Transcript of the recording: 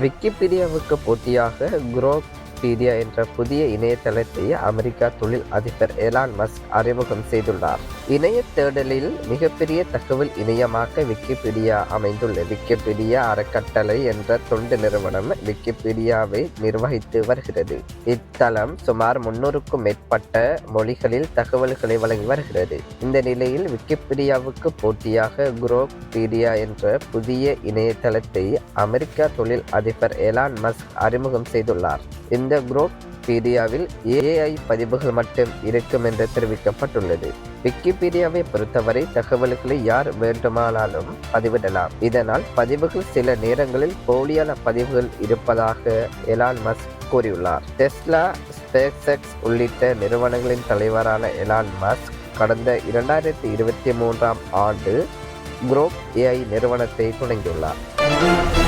விக்கிபீடியாவுக்கு போட்டியாக குரோபீடியா என்ற புதிய இணையதளத்தை அமெரிக்கா தொழில் அதிபர் எலான் மஸ்க் அறிமுகம் செய்துள்ளார். இணைய தேடலில் மிகப்பெரிய தகவல் இணையமாக விக்கிபீடியா அமைந்துள்ளது விக்கிபீடியா அறக்கட்டளை என்ற தொண்டு நிறுவனம் விக்கிபீடியாவை நிர்வகித்து வருகிறது. இத்தளம் சுமார் முன்னூறுக்கும் மேற்பட்ட மொழிகளில் தகவல்களை வழங்கி வருகிறது. இந்த நிலையில் விக்கிபீடியாவுக்கு போட்டியாக குரோபீடியா என்ற புதிய இணையதளத்தை அமெரிக்கா தொழில் அதிபர் எலான் மஸ்க் அறிமுகம் செய்துள்ளார். இந்த குரோக்பீடியாவில் ஏஐ பதிவுகள் மட்டும் இருக்கும் என்று தெரிவிக்கப்பட்டுள்ளது. விக்கிபீடியாவை பொறுத்தவரை தகவல்களை யார் வேண்டுமானாலும் பதிவிடலாம். இதனால் பதிவுகள் சில நேரங்களில் போலியான பதிவுகள் இருப்பதாக எலான் மஸ்க் கூறியுள்ளார். டெஸ்லா ஸ்பேஸ்எக்ஸ் உள்ளிட்ட நிறுவனங்களின் தலைவரான எலான் மஸ்க் கடந்த இரண்டாயிரத்தி இருபத்தி மூன்றாம் ஆண்டு குரோப் ஏஐ நிறுவனத்தை தொடங்கியுள்ளார்